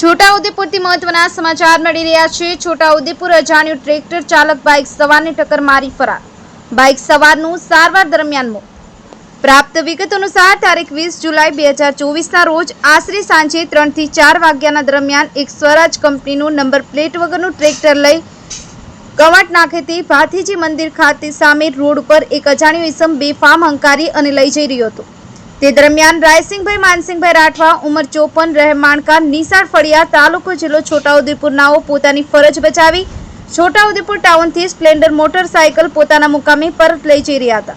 છોટાઉદેપુરથી મહત્વના સમાચાર મળી રહ્યા છે. છોટાઉદેપુર અજાણ્યું ટ્રેક્ટર ચાલક બાઇક સવારને ટક્કર મારી ફરાર. બાઇક સવારનું સારવાર દરમિયાન મોત. પ્રાપ્ત વિગત અનુસાર તારીખ વીસ જુલાઈ બે હજાર ચોવીસના રોજ આશરે સાંજે ત્રણથી ચાર વાગ્યાના દરમિયાન એક સ્વરાજ કંપનીનું નંબર પ્લેટ વગરનું ટ્રેક્ટર લઈ કવાટ નાખેથી ભાથીજી મંદિર ખાતે સામે રોડ ઉપર એક અજાણ્યો ઇસમ બેફામ હંકારી અને લઈ જઈ રહ્યો હતો. તે દરમિયાન રાયસિંહભાઈ, માનસિંહભાઈ રાઠવા, ઉંમર ચોપન, રહેમાણકા નિશાળ ફળિયા, તાલુકો જિલ્લો છોટાઉદેપુરનાઓ પોતાની ફરજ બચાવી છોટાઉદેપુર ટાઉનથી સ્પ્લેન્ડર મોટરસાયકલ પોતાના મુકામે પરત લઈ જઈ રહ્યા હતા.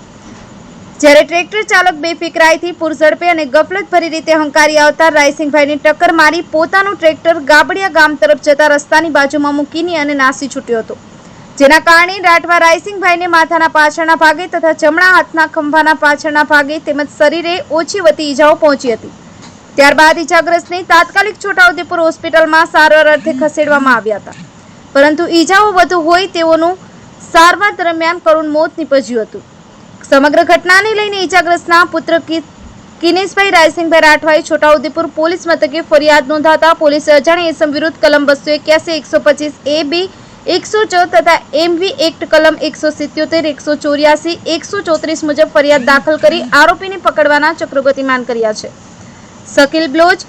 જ્યારે ટ્રેક્ટર ચાલક બેફિકરાઈથી પૂરઝડપે અને ગફલત ભરી રીતે હંકારી આવતા રાયસિંહભાઈને ટક્કર મારી પોતાનું ટ્રેક્ટર ગાબડિયા ગામ તરફ જતા રસ્તાની બાજુમાં મૂકીને અને નાસી છૂટ્યો હતો. જેના કારણે રાઠવા રાયસિંહભાઈને માથાના પાછળના ભાગે તથા જમણા હાથના ખંભાના પાછળના ભાગે તેમજ શરીરે ઓછી વતી ઈજાઓ પહોંચી હતી. ત્યારબાદ ઈજાગ્રસ્તને તાત્કાલિક છોટાઉદેપુર હોસ્પિટલમાં સારવાર અર્થે ખસેડવામાં આવ્યા હતા. પરંતુ ઈજાઓ વધુ હોય તેઓનું સારવાર દરમિયાન કરુણ મોત નીપજ્યું હતું. સમગ્ર ઘટનાને લઈને ઈજાગ્રસ્તના પુત્ર કિનેશભાઈ રાયસિંહભાઈ રાઠવાએ છોટાઉદેપુર પોલીસ મથકે ફરિયાદ નોંધાતા પોલીસે અજાણ્યા એસમ વિરુદ્ધ કલમ બસો એક્યાસી, એકસો પચીસ એ બી એકસો ચૌદ તથા એમવી એક્ટ એકસો સિત્યોતેર, એકસો ચોર્યાસી, એકસો ચોત્રીસ મુજબ ફરિયાદ દાખલ કરી આરોપીને પકડવાના ચક્રો ગતિમાન કર્યા છે. શકીલ બ્લોચ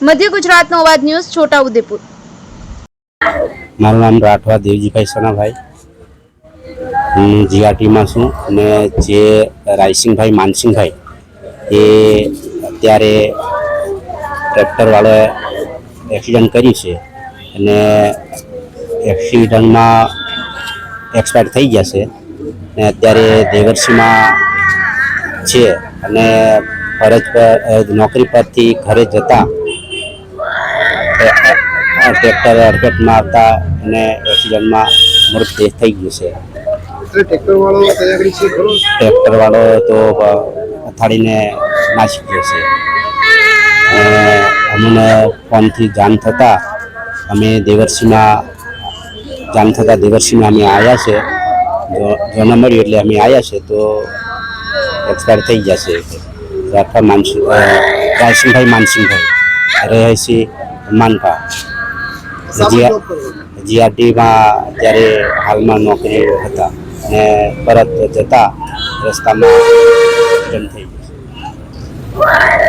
મધ્ય ગુજરાતનો અવાજ ન્યૂઝ, છોટાઉદેપુર. મારું નામ રાઠવા દેવજીભાઈ સણાભાઈ હું જીઆરટીમાં છું અને જે રાયસિંગભાઈ માનસિંગભાઈ એ અત્યારે ટ્રેક્ટરવાળાએ એક્સિડન્ટ કરી છે અને એક્સિડન્ટમાં એક્સપાયર થઈ ગયા છે. ને અત્યારે દેવરસીમાં છે અને ફરજ પર નોકરી પરથી ઘરે જતા ટ્રેક્ટર અડફેટમાં આવતા અને એક્સિડન્ટમાં મૃતદેહ થઈ ગયું છે. ટ્રેક્ટર વાળો તો અથાડીને નાસી ગયો છે. અમને ફોનથી જાણ થતાં અમે દેવરસીમાં જાણ થતાં દેવરસીમાં અમે આવ્યા છે. જોને મળ્યું એટલે અમે આવ્યા છે તો એક્સપાયર થઈ ગયા છે. રાઠવા માનસિંહ રાયસિંહભાઈ માનસિંહભાઈ રહેશી માનકા જીઆરડીમાં અત્યારે હાલમાં નોકરી હતા અને પરત જતા રસ્તામાં થઈ ગયું